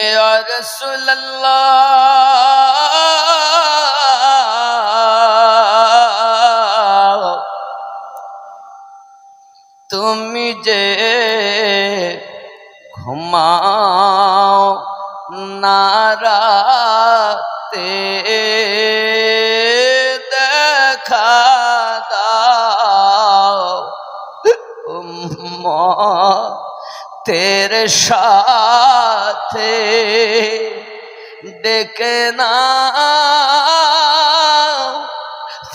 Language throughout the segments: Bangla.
ইয়া রাসূলুল্লাহ তুমি যে ঘুমাও নারাতে দেখা দাও তের সাথে। ডেকে না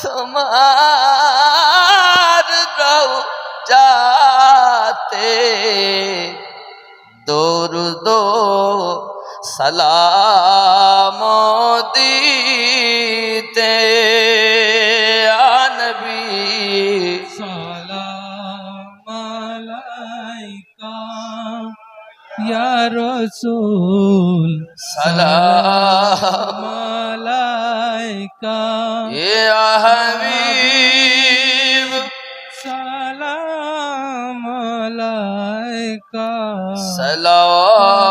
তোমার রও যাতে দৌড় সালাম দিতে। রাসূল সালাম আলাইকা হাবিব। সালাম আলাইকা সালাওয়াতুল্লাহ।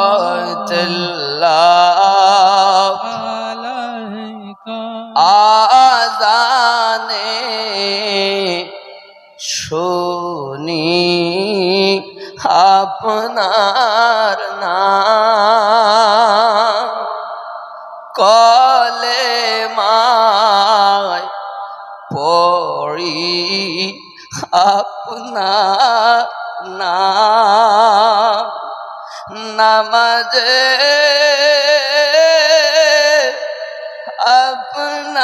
আলাইকা। আজানে শুনি। আপনার নাম কলে মায় পড়ি আপনার নাম। নামাজে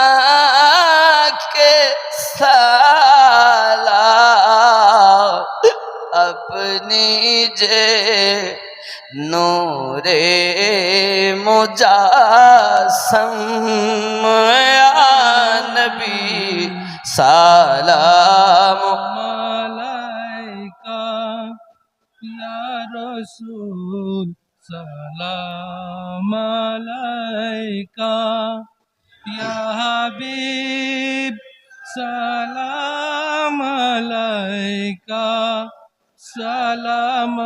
আপনাকে সালাম আপনি যে নূরে মুজাসম নবী সালাম মালাইকা ইয়া রাসূল সালাম আলাইকা ইয়া হাবিব সালাম আলাইকা সালাম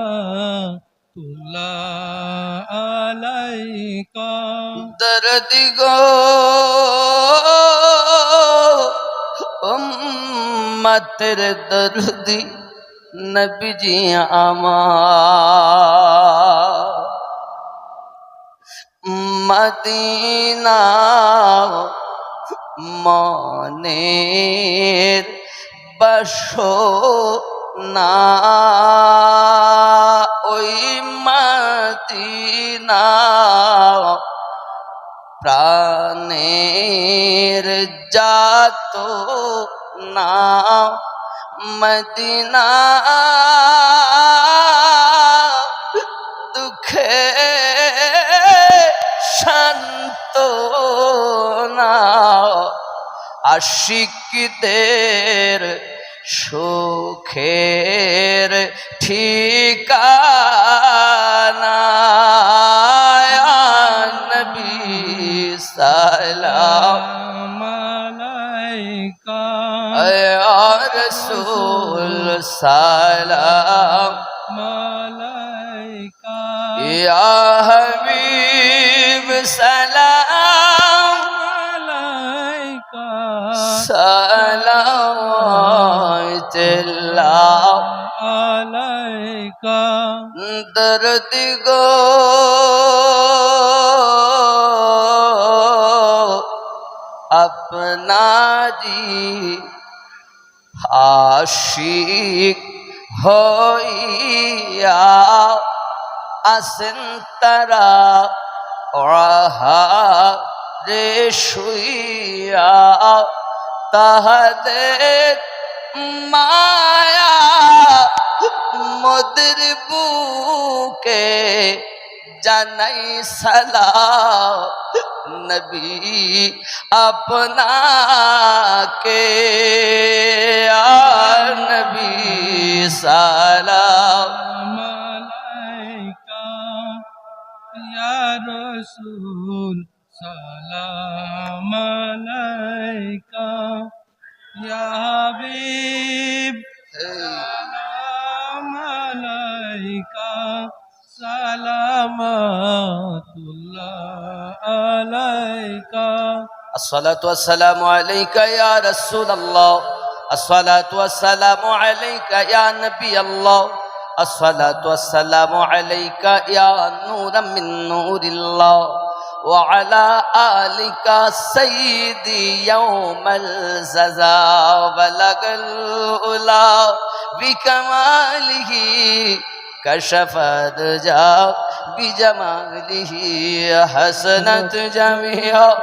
তুল্লাহ আলাইকা। দর্দ গো উম্মতের দর্দি নবীজি আমার। মদিনা মনের বসো না ওই মদিনা প্রাণের জাত না মদিনা দুঃখে শান্ত না আশিকদের সুখের ঠিকানা নবী সালাম। মালাইকা রসুল সালাম। মালাইকা। ইয়া হাবিব সালাম। মালাইকা। সালাম। আলাইকা দর্দ গো আপনারি আশিক হইয়া আসেন তারা রে শুইয়া। তাহাদের মায়া মদের বুকে জানাই সালাম নবী আপনাকে আর নবী সালাম মালাইকা ইয়া রাসূল সালাম আলাইকা ইয়া হাবিব, সালাম আলাইকা, সালামাতুল্লাহ আলাইকা। আসসালাতু ওয়াসসালামু আলাইকা ইয়া রাসূলুল্লাহ, আসসালাতু ওয়াসসালামু আলাইকা ইয়া নবী আল্লাহ আসসালাতু ওয়াসসালামু আলাইকা ইয়া নূরাম মিন নূরিল্লাহ। وعلى آلك سيدي يوم الجزاء بلغ الأولى بكماله كشف الدجى بجماله حسنت جميعا.